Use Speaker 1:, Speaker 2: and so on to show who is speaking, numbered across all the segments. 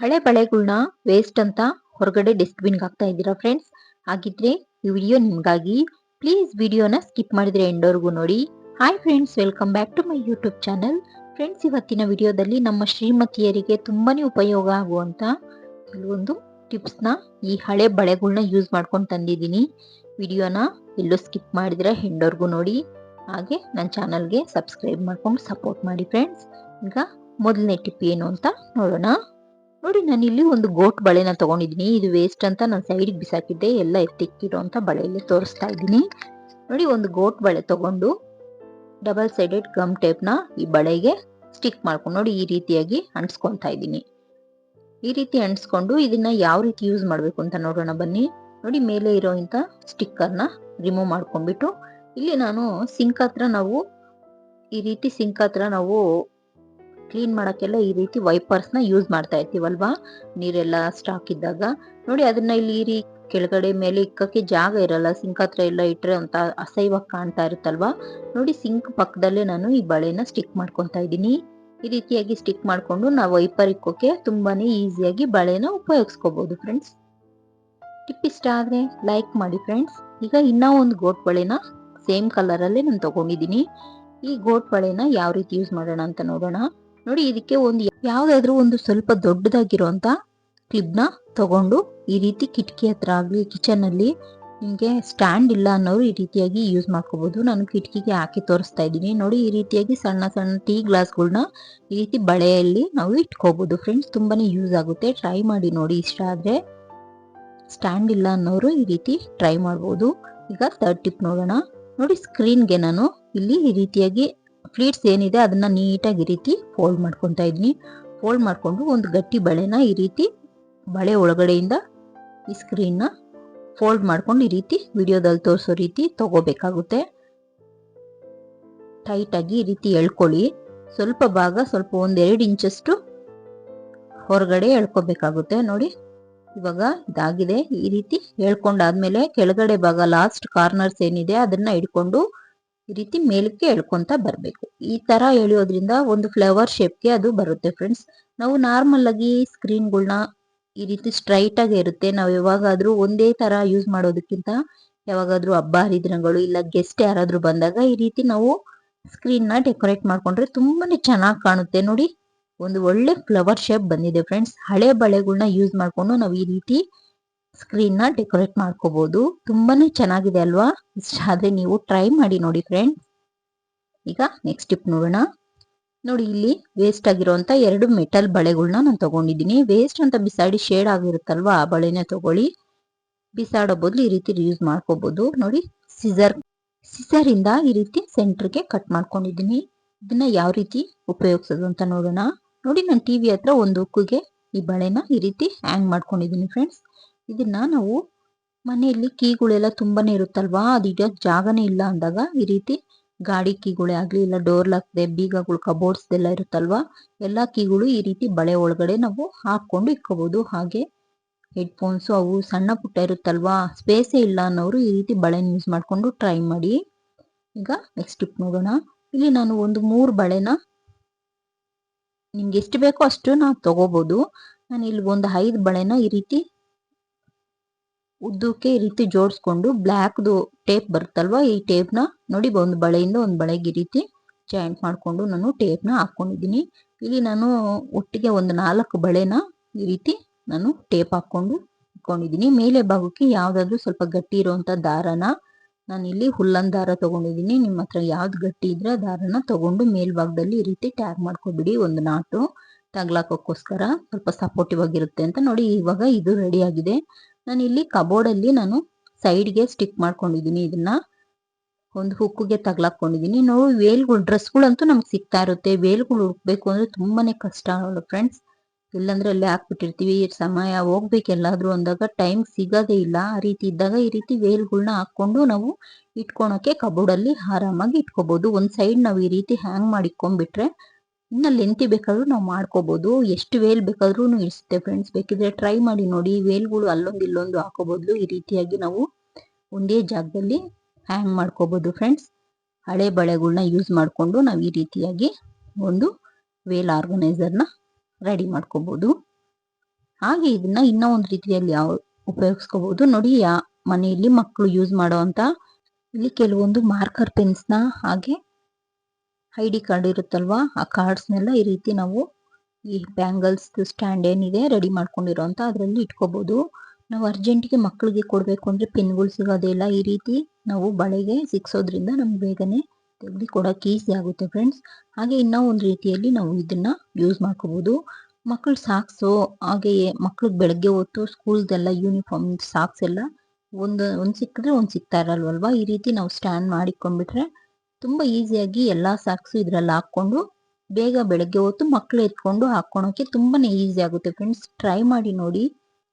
Speaker 1: ಹಳೆ ಬಳೆಗಳನ್ನ ವೇಸ್ಟ್ ಅಂತ ಹೊರಗಡೆ ಡಸ್ಟ್‌ಬಿನ್‌ಗೆ ಹಾಕ್ತಾ ಇದ್ದೀರಾ ಫ್ರೆಂಡ್ಸ್? ಹಾಗಿದ್ರೆ ಈ ವಿಡಿಯೋ ನಿಮಗಾಗಿ ಪ್ಲೀಸ್ ವಿಡಿಯೋನ ಸ್ಕಿಪ್ ಮಾಡಿದ್ರೆ ಎಂಡೋರ್ಗೂ ನೋಡಿ. Hi friends welcome back to my YouTube channel. Friends ಇವತ್ತಿನ ವಿಡಿಯೋದಲ್ಲಿ ನಮ್ಮ ಶ್ರೀಮತಿಯರಿಗೆ ತುಂಬಾನೇ ಉಪಯೋಗ ಆಗುವಂತ ಕೆಲವೊಂದು ಟಿಪ್ಸ್‌ನ ಈ ಹಳೆ ಬಳೆಗಳನ್ನ ಯೂಸ್ ಮಾಡ್ಕೊಂಡು ತಂದಿದ್ದೀನಿ. ವಿಡಿಯೋನ ಎಲ್ಲೂ ಸ್ಕಿಪ್ ಮಾಡಿದ್ರೆ ಎಂಡ್‌ವರೆಗೂ ನೋಡಿ. ಹಾಗೆ ನನ್ನ ಚಾನಲ್‌ಗೆ ಸಬ್ಸ್ಕ್ರೈಬ್ ಮಾಡ್ಕೊಂಡು ಸಪೋರ್ಟ್ ಮಾಡಿ ಫ್ರೆಂಡ್ಸ್. ಈಗ ಮೊದಲನೇ ಟಿಪ್ ಏನು ಅಂತ ನೋಡೋಣ. ನೋಡಿ, ನಾನು ಇಲ್ಲಿ ಒಂದು ಗೋಟ್ ಬಳೆನ ತಗೊಂಡಿದ್ದೀನಿ. ಇದು ವೇಸ್ಟ್ ಅಂತ ನಾನು ಸೈಡ್ಗೆ ಬಿಸಾಕಿದ್ದೆ. ಎಲ್ಲ ಎತ್ತಿಕ್ಕಿರೋ ಅಂತ ಬಳೆಯಲ್ಲಿ ತೋರಿಸ್ತಾ ಇದ್ದೀನಿ. ನೋಡಿ, ಒಂದು ಗೋಟ್ ಬಳೆ ತಗೊಂಡು ಡಬಲ್ ಸೈಡೆಡ್ ಗಮ್ ಟೇಪ್ನ ಈ ಬಳೆಗೆ ಸ್ಟಿಕ್ ಮಾಡ್ಕೊಂಡು ನೋಡಿ, ಈ ರೀತಿಯಾಗಿ ಅಂಟಿಸ್ಕೊತಾ ಇದ್ದೀನಿ. ಈ ರೀತಿ ಅಂಟಿಸ್ಕೊಂಡು ಇದನ್ನ ಯಾವ ರೀತಿ ಯೂಸ್ ಮಾಡಬೇಕು ಅಂತ ನೋಡೋಣ ಬನ್ನಿ. ನೋಡಿ, ಮೇಲೆ ಇರೋ ಇಂಥ ಸ್ಟಿಕ್ಕರ್ನ ರಿಮೂವ್ ಮಾಡ್ಕೊಂಡ್ಬಿಟ್ಟು, ಇಲ್ಲಿ ನಾನು ಸಿಂಕ್ ಹತ್ರ ನಾವು ಈ ರೀತಿ ಸಿಂಕ್ ಹತ್ರ ನಾವು ಕ್ಲೀನ್ ಮಾಡೋಕ್ಕೆಲ್ಲ ಈ ರೀತಿ ವೈಪರ್ಸ್ನ ಯೂಸ್ ಮಾಡ್ತಾ ಇರ್ತೀವಲ್ವಾ? ನೀರೆಲ್ಲ ಸ್ಟಾಕ್ ಇದ್ದಾಗ. ನೋಡಿ, ಅದನ್ನ ಇಲ್ಲಿ ಈ ಕೆಳಗಡೆ ಮೇಲೆ ಇಕ್ಕಕ್ಕೆ ಜಾಗ ಇರಲ್ಲ. ಸಿಂಕ್ ಹತ್ರ ಎಲ್ಲ ಇಟ್ಟರೆ ಅಂತ ಅಸಹ್ಯವಾಗಿ ಕಾಣ್ತಾ ಇರುತ್ತಲ್ವಾ? ನೋಡಿ ಸಿಂಕ್ ಪಕ್ಕದಲ್ಲೇ ನಾನು ಈ ಬಳೆನ ಸ್ಟಿಕ್ ಮಾಡ್ಕೊತಾ ಇದ್ದೀನಿ. ಈ ರೀತಿಯಾಗಿ ಸ್ಟಿಕ್ ಮಾಡಿಕೊಂಡು ನಾವು ವೈಪರ್ ಇಕ್ಕೋಕೆ ತುಂಬಾನೇ ಈಸಿಯಾಗಿ ಬಳೆನ ಉಪಯೋಗಿಸ್ಕೋಬಹುದು ಫ್ರೆಂಡ್ಸ್ ಟಿಪ್ ಇಷ್ಟ ಆದ್ರೆ ಲೈಕ್ ಮಾಡಿ ಫ್ರೆಂಡ್ಸ್ ಈಗ ಇನ್ನೂ ಒಂದು ಗೋಟ್ ಬಳೆನ ಸೇಮ್ ಕಲರ್ ಅಲ್ಲೇ ನಾನು ತಗೊಂಡಿದ್ದೀನಿ. ಈ ಗೋಟ್ ಬಳೆನ ಯಾವ ರೀತಿ ಯೂಸ್ ಮಾಡೋಣ ಅಂತ ನೋಡೋಣ. ನೋಡಿ, ಇದಕ್ಕೆ ಒಂದು ಯಾವ್ದಾದ್ರು ಒಂದು ಸ್ವಲ್ಪ ದೊಡ್ಡದಾಗಿರುವಂತ ಕ್ಲಿಪ್ನ ತಗೊಂಡು ಈ ರೀತಿ ಕಿಟಕಿ ಹತ್ರ ಆಗ್ಲಿ ಕಿಚನ್ ಅಲ್ಲಿ ನಿಮ್ಗೆ ಸ್ಟ್ಯಾಂಡ್ ಇಲ್ಲ ಅನ್ನೋರು ಈ ರೀತಿಯಾಗಿ ಯೂಸ್ ಮಾಡ್ಕೋಬಹುದು ನಾನು ಕಿಟಕಿಗೆ ಹಾಕಿ ತೋರಿಸ್ತಾ ಇದ್ದೀನಿ. ನೋಡಿ, ಈ ರೀತಿಯಾಗಿ ಸಣ್ಣ ಸಣ್ಣ ಟೀ ಗ್ಲಾಸ್ಗಳನ್ನ ಈ ರೀತಿ ಬಳೆಯಲ್ಲಿ ನಾವು ಇಟ್ಕೋಬಹುದು ಫ್ರೆಂಡ್ಸ್ ತುಂಬಾನೇ ಯೂಸ್ ಆಗುತ್ತೆ. ಟ್ರೈ ಮಾಡಿ ನೋಡಿ, ಇಷ್ಟ ಆದ್ರೆ ಸ್ಟ್ಯಾಂಡ್ ಇಲ್ಲ ಅನ್ನೋರು ಈ ರೀತಿ ಟ್ರೈ ಮಾಡ್ಬೋದು. ಈಗ ಥರ್ಡ್ ಟಿಪ್ ನೋಡೋಣ. ನೋಡಿ ಸ್ಕ್ರೀನ್ಗೆ ನಾನು ಇಲ್ಲಿ ಈ ರೀತಿಯಾಗಿ ಫ್ಲೀಟ್ಸ್ ಏನಿದೆ ಅದನ್ನ ನೀಟಾಗಿ ಈ ರೀತಿ ಫೋಲ್ಡ್ ಮಾಡ್ಕೊತಾ ಇದ್ದೀನಿ ಫೋಲ್ಡ್ ಮಾಡಿಕೊಂಡು ಒಂದು ಗಟ್ಟಿ ಬಳೆನ ಈ ರೀತಿ ಬಳೆ ಒಳಗಡೆಯಿಂದ ಈ ಸ್ಕ್ರೀನ್ನ ಫೋಲ್ಡ್ ಮಾಡ್ಕೊಂಡು ಈ ರೀತಿ ವಿಡಿಯೋದಲ್ಲಿ ತೋರಿಸೋ ರೀತಿ ತಗೋಬೇಕಾಗುತ್ತೆ. ಟೈಟಾಗಿ ಈ ರೀತಿ ಎಳ್ಕೊಳ್ಳಿ. ಸ್ವಲ್ಪ ಭಾಗ ಸ್ವಲ್ಪ ಒಂದೆರಡು ಇಂಚಷ್ಟು ಹೊರಗಡೆ ಎಳ್ಕೋಬೇಕಾಗುತ್ತೆ. ನೋಡಿ, ಇವಾಗ ಇದಾಗಿದೆ. ಈ ರೀತಿ ಹೇಳ್ಕೊಂಡಾದ್ಮೇಲೆ ಕೆಳಗಡೆ ಭಾಗ ಲಾಸ್ಟ್ ಕಾರ್ನರ್ಸ್ ಏನಿದೆ ಅದನ್ನ ಇಟ್ಕೊಂಡು ಈ ರೀತಿ ಮೇಲಕ್ಕೆ ಎಳ್ಕೊಂತ ಬರಬೇಕು. ಈ ತರ ಎಳೆಯೋದ್ರಿಂದ ಒಂದು ಫ್ಲವರ್ ಶೇಪ್ಗೆ ಅದು ಬರುತ್ತೆ ಫ್ರೆಂಡ್ಸ್ ನಾವು ನಾರ್ಮಲ್ ಆಗಿ ಸ್ಕ್ರೀನ್ಗಳನ್ನ ಈ ರೀತಿ ಸ್ಟ್ರೈಟ್ ಆಗಿ ಇರುತ್ತೆ. ನಾವು ಯಾವಾಗಾದ್ರೂ ಒಂದೇ ತರ ಯೂಸ್ ಮಾಡೋದಕ್ಕಿಂತ ಯಾವಾಗಾದ್ರೂ ಹಬ್ಬ, ಹರಿದಿನಗಳು ಇಲ್ಲ ಗೆಸ್ಟ್ ಯಾರಾದ್ರೂ ಬಂದಾಗ ಈ ರೀತಿ ನಾವು ಸ್ಕ್ರೀನ್ನ ಡೆಕೋರೇಟ್ ಮಾಡ್ಕೊಂಡ್ರೆ ತುಂಬಾನೇ ಚೆನ್ನಾಗಿ ಕಾಣುತ್ತೆ. ನೋಡಿ, ಒಂದು ಒಳ್ಳೆ ಫ್ಲವರ್ ಶೇಪ್ ಬಂದಿದೆ ಫ್ರೆಂಡ್ಸ್ ಹಳೆ ಬಳೆಗಳನ್ನ ಯೂಸ್ ಮಾಡ್ಕೊಂಡು ನಾವು ಈ ರೀತಿ ಸ್ಕ್ರೀನ್ನ ಡೆಕೋರೇಟ್ ಮಾಡ್ಕೋಬಹುದು ತುಂಬಾನೇ ಚೆನ್ನಾಗಿದೆ ಅಲ್ವಾ? ಇಷ್ಟ ಆದ್ರೆ ನೀವು ಟ್ರೈ ಮಾಡಿ ನೋಡಿ ಫ್ರೆಂಡ್ಸ್ ಈಗ ನೆಕ್ಸ್ಟ್ ಟಿಪ್ ನೋಡೋಣ. ನೋಡಿ ಇಲ್ಲಿ ವೇಸ್ಟ್ ಆಗಿರುವಂತ ಎರಡು ಮೆಟಲ್ ಬಳೆಗಳನ್ನ ನಾನು ತಗೊಂಡಿದ್ದೀನಿ. ವೇಸ್ಟ್ ಅಂತ ಬಿಸಾಡಿ ಶೇಡ್ ಆಗಿರುತ್ತಲ್ವಾ ಆ ಬಳೆನ ತಗೊಳ್ಳಿ. ಬಿಸಾಡೋ ಬದಲು ಈ ರೀತಿ ಯೂಸ್ ಮಾಡ್ಕೋಬಹುದು ನೋಡಿ ಸಿಸರ್ ಸಿಸರ್ ಇಂದ ಈ ರೀತಿ ಸೆಂಟರ್ಗೆ ಕಟ್ ಮಾಡ್ಕೊಂಡಿದ್ದೀನಿ. ಇದನ್ನ ಯಾವ ರೀತಿ ಉಪಯೋಗಿಸೋದು ಅಂತ ನೋಡೋಣ. ನೋಡಿ ನಾನು ಟಿವಿ ಹತ್ರ ಒಂದು ಉಕ್ಕುಗೆ ಈ ಬಳೆನ ಈ ರೀತಿ ಹ್ಯಾಂಗ್ ಮಾಡ್ಕೊಂಡಿದ್ದೀನಿ ಫ್ರೆಂಡ್ಸ್ ಇದನ್ನ ನಾವು ಮನೆಯಲ್ಲಿ ಕೀಗಳೆಲ್ಲ ತುಂಬಾನೇ ಇರುತ್ತಲ್ವಾ? ಅದೀಗ ಜಾಗನೇ ಇಲ್ಲ ಅಂದಾಗ ಈ ರೀತಿ ಗಾಡಿ ಕೀಗಳೇ ಆಗ್ಲಿ, ಇಲ್ಲ ಡೋರ್ ಲಾಕ್ದೆ, ಬೀಗಗಳು, ಕಬೋರ್ಡ್ಸ್ ಎಲ್ಲ ಇರುತ್ತಲ್ವಾ? ಎಲ್ಲಾ ಕೀಗಳು ಈ ರೀತಿ ಬಳೆ ಒಳಗಡೆ ನಾವು ಹಾಕೊಂಡು ಇಟ್ಕೋಬಹುದು ಹಾಗೆ ಹೆಡ್ಫೋನ್ಸು ಅವು ಸಣ್ಣ ಪುಟ್ಟ ಇರುತ್ತಲ್ವಾ? ಸ್ಪೇಸೇ ಇಲ್ಲ ಅನ್ನೋರು ಈ ರೀತಿ ಬಳೆನ ಯೂಸ್ ಮಾಡ್ಕೊಂಡು ಟ್ರೈ ಮಾಡಿ. ಈಗ ನೆಕ್ಸ್ಟ್ ಟಿಪ್ ನೋಡೋಣ. ಇಲ್ಲಿ ನಾನು ಒಂದು ಮೂರು ಬಳೆನ ನಿಮ್ಗೆ ಎಷ್ಟು ಬೇಕೋ ಅಷ್ಟು ನಾವು ತಗೋಬಹುದು ನಾನು ಇಲ್ಲಿ ಒಂದು ಐದು ಬಳೆನ ಈ ರೀತಿ ಉದ್ದಕ್ಕೆ ಈ ರೀತಿ ಜೋಡಿಸ್ಕೊಂಡು ಬ್ಲ್ಯಾಕ್ದು ಟೇಪ್ ಬರುತ್ತಲ್ವಾ, ಈ ಟೇಪ್ನ ನೋಡಿ, ಒಂದು ಬಳೆಯಿಂದ ಒಂದು ಬಳೆಗೆ ಈ ರೀತಿ ಜಾಯಿಂಟ್ ಮಾಡಿಕೊಂಡು ನಾನು ಟೇಪ್ನ ಹಾಕೊಂಡಿದ್ದೀನಿ. ಇಲ್ಲಿ ನಾನು ಒಟ್ಟಿಗೆ ಒಂದು ನಾಲ್ಕು ಬಳೆನ ಈ ರೀತಿ ನಾನು ಟೇಪ್ ಹಾಕೊಂಡು ಇಟ್ಕೊಂಡಿದ್ದೀನಿ. ಮೇಲೆ ಭಾಗಕ್ಕೆ ಯಾವುದಾದ್ರೂ ಸ್ವಲ್ಪ ಗಟ್ಟಿ ಇರುವಂತ ದಾರನ ನಾನು ಇಲ್ಲಿ ಹುಲ್ಲನ್ ದಾರ ತಗೊಂಡಿದ್ದೀನಿ. ನಿಮ್ಮ ಹತ್ರ ಯಾವ್ದು ಗಟ್ಟಿ ಇದ್ರೆ ದಾರನ ತಗೊಂಡು ಮೇಲ್ಭಾಗದಲ್ಲಿ ಈ ರೀತಿ ಟ್ಯಾಗ್ ಮಾಡ್ಕೊಬಿಡಿ, ಒಂದು ನಾಟು ತಗ್ಲಾಕೋಸ್ಕರ ಸ್ವಲ್ಪ ಸಪೋರ್ಟಿವ್ ಆಗಿರುತ್ತೆ ಅಂತ ನೋಡಿ, ಇವಾಗ ಇದು ರೆಡಿ ಆಗಿದೆ. ನಾನು ಇಲ್ಲಿ ಕಬೋರ್ಡ್ ಅಲ್ಲಿ ನಾನು ಸೈಡ್ಗೆ ಸ್ಟಿಕ್ ಮಾಡ್ಕೊಂಡಿದ್ದೀನಿ. ಇದನ್ನ ಒಂದು ಹುಕ್ಕುಗೆ ತಗ್ಲಾಕೊಂಡಿದ್ದೀನಿ. ನಾವು ವೇಲ್ಗಳು, ಡ್ರೆಸ್ಗಳಂತೂ ನಮ್ಗೆ ಸಿಗ್ತಾ ಇರುತ್ತೆ. ವೇಲ್ಗಳು ಹುಡುಕ್ಬೇಕು ಅಂದ್ರೆ ತುಂಬಾನೇ ಕಷ್ಟ. ಅಲ್ಲ ಫ್ರೆಂಡ್ಸ್ ಇಲ್ಲಾಂದ್ರೆ ಅಲ್ಲೇ ಹಾಕ್ಬಿಟ್ಟಿರ್ತೀವಿ. ಸಮಯ ಹೋಗ್ಬೇಕು ಎಲ್ಲಾದ್ರೂ ಅಂದಾಗ. ಟೈಮ್ ಸಿಗೋದೇ ಇಲ್ಲ. ಆ ರೀತಿ ಇದ್ದಾಗ ಈ ರೀತಿ ವೇಲ್ಗಳನ್ನ ಹಾಕೊಂಡು ನಾವು ಇಟ್ಕೊಳಕ್ಕೆ ಕಬೋರ್ಡ್ ಅಲ್ಲಿ ಆರಾಮಾಗಿ ಇಟ್ಕೋಬಹುದು ಒಂದ್ ಸೈಡ್ ನಾವು ಈ ರೀತಿ ಹ್ಯಾಂಗ್ ಮಾಡಿ ಇಟ್ಕೊಂಡ್ಬಿಟ್ರೆ ಇನ್ನ ಲೆಂತಿ ಬೇಕಾದ್ರೂ ನಾವು ಮಾಡ್ಕೋಬಹುದು ಎಷ್ಟು ವೇಲ್ ಬೇಕಾದ್ರೂ ಇರಿಸುತ್ತೆ ಫ್ರೆಂಡ್ಸ್ ಬೇಕಿದ್ರೆ ಟ್ರೈ ಮಾಡಿ ನೋಡಿ. ವೇಲ್ಗಳು ಅಲ್ಲೊಂದು ಇಲ್ಲೊಂದು ಹಾಕೋಬಹುದು ಈ ರೀತಿಯಾಗಿ ನಾವು ಒಂದೇ ಜಾಗದಲ್ಲಿ ಹ್ಯಾಂಗ್ ಮಾಡ್ಕೋಬಹುದು ಫ್ರೆಂಡ್ಸ್ ಹಳೆ ಬಳೆಗಳನ್ನ ಯೂಸ್ ಮಾಡಿಕೊಂಡು ನಾವು ಈ ರೀತಿಯಾಗಿ ಒಂದು ವೇಲ್ ಆರ್ಗನೈಸರ್ನ ರೆಡಿ ಮಾಡ್ಕೋಬಹುದು ಹಾಗೆ ಇದನ್ನ ಇನ್ನೂ ಒಂದು ರೀತಿಯಲ್ಲಿ ಯಾವ ಉಪಯೋಗಿಸ್ಕೋಬಹುದು ನೋಡಿ, ಯಾ ಮನೆಯಲ್ಲಿ ಮಕ್ಕಳು ಯೂಸ್ ಮಾಡುವಂತ ಇಲ್ಲಿ ಕೆಲವೊಂದು ಮಾರ್ಕರ್ ಪೆನ್ಸ್ನ ಹಾಗೆ ಐ ಡಿ ಕಾರ್ಡ್ ಇರುತ್ತಲ್ವಾ? ಆ ಕಾರ್ಡ್ಸ್ನೆಲ್ಲ ಈ ರೀತಿ ನಾವು ಈ ಬ್ಯಾಂಗಲ್ಸ್ ಸ್ಟ್ಯಾಂಡ್ ಏನಿದೆ ರೆಡಿ ಮಾಡ್ಕೊಂಡಿರೋಂಥ ಅದರಲ್ಲಿ ಇಟ್ಕೋಬೋದು. ನಾವು ಅರ್ಜೆಂಟಿಗೆ ಮಕ್ಕಳಿಗೆ ಕೊಡಬೇಕು ಅಂದರೆ ಪಿನ್ಗಳು ಸಿಗೋದೇ ಇಲ್ಲ. ಈ ರೀತಿ ನಾವು ಬಳೆಗೆ ಸಿಕ್ಸೋದ್ರಿಂದ ನಮ್ಗೆ ಬೇಗನೆ ತೆಗೆದು ಕೊಡೋಕೆ ಈಸಿ ಆಗುತ್ತೆ ಫ್ರೆಂಡ್ಸ್ ಹಾಗೆ ಇನ್ನೂ ಒಂದು ರೀತಿಯಲ್ಲಿ ನಾವು ಇದನ್ನ ಯೂಸ್ ಮಾಡ್ಕೋಬೋದು. ಮಕ್ಕಳು ಸಾಕ್ಸು ಹಾಗೆಯೇ ಮಕ್ಳಿಗೆ ಬೆಳಗ್ಗೆ ಹೊತ್ತು ಸ್ಕೂಲ್ದೆಲ್ಲ ಯೂನಿಫಾರ್ಮ್ ಸಾಕ್ಸ್ ಎಲ್ಲ ಒಂದು ಒಂದು ಸಿಕ್ಕಿದ್ರೆ ಒಂದು ಸಿಗ್ತಾ ಇರಲ್ವಲ್ವಾ? ಈ ರೀತಿ ನಾವು ಸ್ಟ್ಯಾಂಡ್ ಮಾಡಿಕೊಂಡ್ಬಿಟ್ರೆ ತುಂಬ ಈಸಿಯಾಗಿ ಎಲ್ಲ ಸಾಕ್ಸು ಇದರಲ್ಲಿ ಹಾಕ್ಕೊಂಡು ಬೇಗ ಬೆಳಗ್ಗೆ ಹೊತ್ತು ಮಕ್ಕಳು ಎತ್ಕೊಂಡು ಹಾಕ್ಕೊಳೋಕ್ಕೆ ತುಂಬಾನೇ ಈಸಿ ಆಗುತ್ತೆ ಫ್ರೆಂಡ್ಸ್ ಟ್ರೈ ಮಾಡಿ ನೋಡಿ.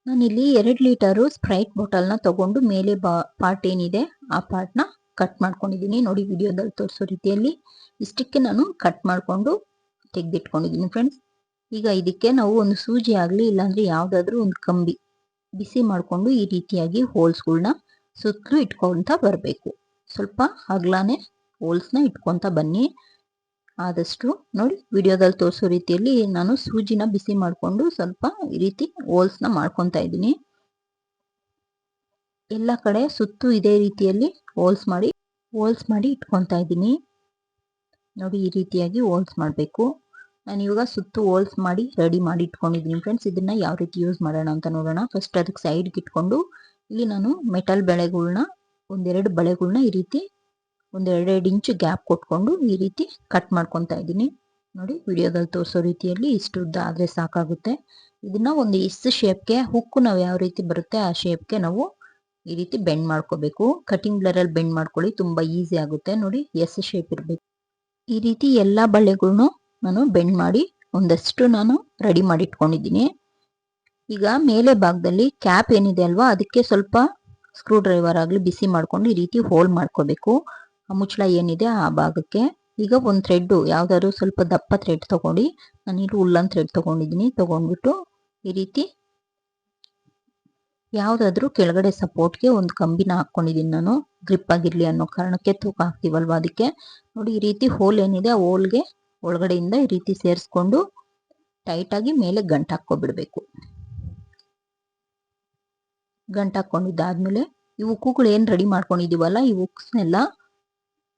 Speaker 1: ನಾನಿಲ್ಲಿ ಎರಡು ಲೀಟರು ಸ್ಪ್ರೈಟ್ ಬಾಟಲ್ನ ತಗೊಂಡು ಮೇಲೆ ಬಾ ಪಾರ್ಟ್ ಏನಿದೆ, ಆ ಪಾರ್ಟ್ನ ಕಟ್ ಮಾಡ್ಕೊಂಡಿದ್ದೀನಿ. ನೋಡಿ ವಿಡಿಯೋದಲ್ಲಿ ತೋರಿಸೋ ರೀತಿಯಲ್ಲಿ ಇಷ್ಟಕ್ಕೆ ನಾನು ಕಟ್ ಮಾಡಿಕೊಂಡು ತೆಗೆದಿಟ್ಕೊಂಡಿದ್ದೀನಿ ಫ್ರೆಂಡ್ಸ್ ಈಗ ಇದಕ್ಕೆ ನಾವು ಒಂದು ಸೂಜಿ ಆಗಲಿ, ಇಲ್ಲಾಂದರೆ ಯಾವುದಾದ್ರೂ ಒಂದು ಕಂಬಿ ಬಿಸಿ ಮಾಡಿಕೊಂಡು ಈ ರೀತಿಯಾಗಿ ಹೋಲ್ಸ್ಗಳನ್ನ ಸುತ್ತಲೂ ಇಟ್ಕೊಳ್ತಾ ಬರಬೇಕು. ಸ್ವಲ್ಪ ಅಗ್ಲಾನೆ ಹೋಲ್ಸ್ನ ಇಟ್ಕೊಂತ ಬನ್ನಿ. ಆದಷ್ಟು ನೋಡಿ ವಿಡಿಯೋದಲ್ಲಿ ತೋರಿಸೋ ರೀತಿಯಲ್ಲಿ ನಾನು ಸೂಜಿನ ಬಿಸಿ ಮಾಡಿಕೊಂಡು ಸ್ವಲ್ಪ ಈ ರೀತಿ ಹೋಲ್ಸ್ನ ಮಾಡ್ಕೊತಾ ಇದ್ದೀನಿ. ಎಲ್ಲ ಕಡೆ ಸುತ್ತು ಇದೇ ರೀತಿಯಲ್ಲಿ ಹೋಲ್ಸ್ ಮಾಡಿ ಹೋಲ್ಸ್ ಮಾಡಿ ಇಟ್ಕೊತಾ ಇದ್ದೀನಿ. ನೋಡಿ ಈ ರೀತಿಯಾಗಿ ಹೋಲ್ಸ್ ಮಾಡಬೇಕು. ನಾನು ಇವಾಗ ಸುತ್ತು ಹೋಲ್ಸ್ ಮಾಡಿ ರೆಡಿ ಮಾಡಿ ಇಟ್ಕೊಂಡಿದ್ದೀನಿ ಫ್ರೆಂಡ್ಸ್. ಇದನ್ನ ಯಾವ ರೀತಿ ಯೂಸ್ ಮಾಡೋಣ ಅಂತ ನೋಡೋಣ. ಫಸ್ಟ್ ಅದಕ್ಕೆ ಸೈಡ್ಗೆ ಇಟ್ಕೊಂಡು ಇಲ್ಲಿ ನಾನು ಮೆಟಲ್ ಬಳೆಗಳನ್ನ ಒಂದೆರಡು ಬಳೆಗಳನ್ನ ಈ ರೀತಿ ಒಂದೆರಡೆರಡು ಇಂಚು ಗ್ಯಾಪ್ ಕೊಟ್ಕೊಂಡು ಈ ರೀತಿ ಕಟ್ ಮಾಡ್ಕೊತಾ ಇದ್ದೀನಿ. ನೋಡಿ, ವಿಡಿಯೋದಲ್ಲಿ ತೋರಿಸೋ ರೀತಿಯಲ್ಲಿ ಇಷ್ಟು ಉದ್ದ ಆದರೆ ಸಾಕಾಗುತ್ತೆ. ಇದನ್ನ ಒಂದು ಎಸ್ ಶೇಪ್ಗೆ ಹುಕ್ಕು ನಾವು ಯಾವ ರೀತಿ ಬರುತ್ತೆ ಆ ಶೇಪ್ಗೆ ನಾವು ಈ ರೀತಿ ಬೆಂಡ್ ಮಾಡ್ಕೋಬೇಕು. ಕಟಿಂಗ್ ಬ್ಲರಲ್ಲಿ ಬೆಂಡ್ ಮಾಡ್ಕೊಳ್ಳಿ, ತುಂಬಾ ಈಸಿ ಆಗುತ್ತೆ. ನೋಡಿ, ಎಸ್ ಶೇಪ್ ಇರಬೇಕು. ಈ ರೀತಿ ಎಲ್ಲ ಬಳೆಗಳನ್ನು ನಾನು ಬೆಂಡ್ ಮಾಡಿ ಒಂದಷ್ಟು ನಾನು ರೆಡಿ ಮಾಡಿ ಇಟ್ಕೊಂಡಿದ್ದೀನಿ ಈಗ ಮೇಲೆ ಭಾಗದಲ್ಲಿ ಕ್ಯಾಪ್ ಏನಿದೆ ಅಲ್ವಾ, ಅದಕ್ಕೆ ಸ್ವಲ್ಪ ಸ್ಕ್ರೂ ಡ್ರೈವರ್ ಆಗಲಿ, ಬಿಸಿ ಮಾಡ್ಕೊಂಡು ಈ ರೀತಿ ಹೋಲ್ ಮಾಡ್ಕೋಬೇಕು. ಮುಚ್ಚಳ ಏನಿದೆ ಆ ಭಾಗಕ್ಕೆ ಈಗ ಒಂದು ಥ್ರೆಡ್ಡು ಯಾವ್ದಾದ್ರು ಸ್ವಲ್ಪ ದಪ್ಪ ಥ್ರೆಡ್ ತೊಗೊಂಡು ನಾನಿಲ್ಲಿ ಉಲ್ಲನ್ ಥ್ರೆಡ್ ತಗೊಂಡಿದ್ದೀನಿ ತಗೊಂಡ್ಬಿಟ್ಟು ಈ ರೀತಿ ಯಾವುದಾದ್ರೂ ಕೆಳಗಡೆ ಸಪೋರ್ಟ್ಗೆ ಒಂದು ಕಂಬಿನ ಹಾಕ್ಕೊಂಡಿದ್ದೀನಿ ನಾನು ಗ್ರಿಪ್ ಆಗಿರಲಿ ಅನ್ನೋ ಕಾರಣಕ್ಕೆ ತೂಕ ಹಾಕ್ತೀವಲ್ವ ಅದಕ್ಕೆ. ನೋಡಿ ಈ ರೀತಿ ಹೋಲ್ ಏನಿದೆ ಆ ಹೋಲ್ಗೆ ಒಳಗಡೆಯಿಂದ ಈ ರೀತಿ ಸೇರಿಸ್ಕೊಂಡು ಟೈಟಾಗಿ ಮೇಲೆ ಗಂಟು ಹಾಕ್ಕೊಬಿಡ್ಬೇಕು. ಗಂಟು ಹಾಕ್ಕೊಂಡಿದ್ದಾದ್ಮೇಲೆ ಈ ಉಕ್ಕುಗಳು ಏನು ರೆಡಿ ಮಾಡ್ಕೊಂಡಿದ್ದೀವಲ್ಲ ಈ ಉಕ್ಸ್ನೆಲ್ಲ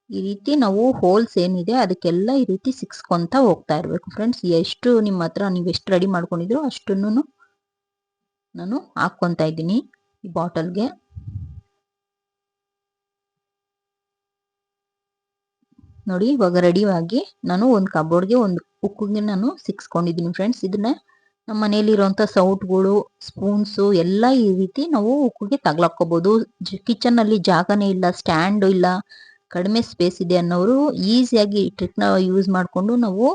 Speaker 1: ಈ ರೀತಿ ನಾವು ಹೋಲ್ಸ್ ಏನಿದೆ ಅದಕ್ಕೆಲ್ಲ ಈ ರೀತಿ ಸಿಕ್ಸ್ಕೊಂತ ಹೋಗ್ತಾ ಇರಬೇಕು. ಫ್ರೆಂಡ್ಸ್ ಎಷ್ಟು ನಿಮ್ಮ ಹತ್ರ ನೀವು ಎಷ್ಟು ರೆಡಿ ಮಾಡ್ಕೊಂಡಿದ್ರು ಅಷ್ಟನ್ನು ನಾನು ಹಾಕ್ಕೊಂತ ಇದ್ದೀನಿ ಈ ಬಾಟಲ್ಗೆ ನೋಡಿ, ಇವಾಗ ರೆಡಿಯಾಗಿ ನಾನು ಒಂದು ಕಬೋರ್ಡ್ಗೆ ಒಂದು ಉಕ್ಕಿಗೆ ನಾನು ಸಿಕ್ಸ್ಕೊಂಡಿದ್ದೀನಿ ಫ್ರೆಂಡ್ಸ್ ಇದನ್ನ ನಮ್ಮ ಮನೆಯಲ್ಲಿರುವಂಥ ಸೌಟ್ಗಳು ಸ್ಪೂನ್ಸು ಎಲ್ಲ ಈ ರೀತಿ ನಾವು ಉಕ್ಕಿಗೆ ಕಿಚನ್ ಅಲ್ಲಿ ಜಾಗನೇ ಇಲ್ಲ ಸ್ಟ್ಯಾಂಡ್ ಇಲ್ಲ. ಕಡಿಮೆ ಸ್ಪೇಸ್ ಇದೆ ಅನ್ನೋರು ಈಸಿಯಾಗಿ ಟ್ರಿಕ್ನ ಯೂಸ್ ಮಾಡಿಕೊಂಡು ನಾವು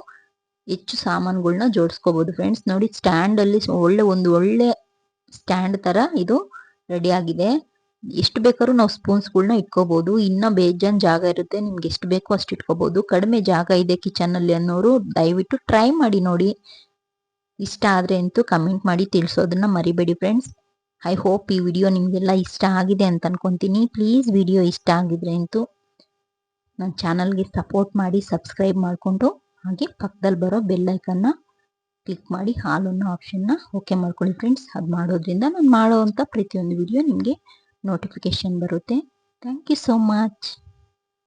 Speaker 1: ಹೆಚ್ಚು ಸಾಮಾನುಗಳನ್ನ ಜೋಡಿಸ್ಕೋಬಹುದು ಫ್ರೆಂಡ್ಸ್ ನೋಡಿ ಸ್ಟ್ಯಾಂಡ್ ಅಲ್ಲಿ ಒಳ್ಳೆ ಒಂದು ಒಳ್ಳೆ ಸ್ಟ್ಯಾಂಡ್ ತರ ಇದು ರೆಡಿ ಆಗಿದೆ. ಎಷ್ಟು ಬೇಕಾದ್ರೂ ನಾವು ಸ್ಪೂನ್ಸ್ಗಳನ್ನ ಇಟ್ಕೋಬಹುದು ಇನ್ನ ಬೇಜಾನ್ ಜಾಗ ಇರುತ್ತೆ, ನಿಮ್ಗೆ ಎಷ್ಟು ಬೇಕೋ ಅಷ್ಟು ಇಟ್ಕೋಬಹುದು ಕಡಿಮೆ ಜಾಗ ಇದೆ ಕಿಚನ್ ಅಲ್ಲಿ ಅನ್ನೋರು ದಯವಿಟ್ಟು ಟ್ರೈ ಮಾಡಿ ನೋಡಿ. ಇಷ್ಟ ಆದ್ರೆ ಅಂತೂ ಕಮೆಂಟ್ ಮಾಡಿ ತಿಳಿಸೋದನ್ನ ಮರಿಬೇಡಿ ಫ್ರೆಂಡ್ಸ್ ಐ ಹೋಪ್ ಈ ವಿಡಿಯೋ ನಿಮಗೆಲ್ಲ ಇಷ್ಟ ಆಗಿದೆ ಅಂತ ಅನ್ಕೊಂತೀನಿ. ಪ್ಲೀಸ್ ವಿಡಿಯೋ ಇಷ್ಟ ಆಗಿದ್ರೆ ಅಂತೂ ನನ್ನ ಚಾನಲ್ಗೆ ಸಪೋರ್ಟ್ ಮಾಡಿ, ಸಬ್ಸ್ಕ್ರೈಬ್ ಮಾಡಿಕೊಂಡು, ಹಾಗೆ ಪಕ್ಕದಲ್ಲಿ ಬರೋ ಬೆಲ್ಲೈಕನ್ನ ಕ್ಲಿಕ್ ಮಾಡಿ, ಹಾಲ್ ಅನ್ನೋ ಆಪ್ಷನ್ನ ಓಕೆ ಮಾಡ್ಕೊಳ್ಳಿ ಫ್ರೆಂಡ್ಸ್. ಅದು ಮಾಡೋದ್ರಿಂದ ನಾನು ಮಾಡೋವಂಥ ಪ್ರತಿಯೊಂದು ವಿಡಿಯೋ ನಿಮಗೆ ನೋಟಿಫಿಕೇಶನ್ ಬರುತ್ತೆ. Thank you so much.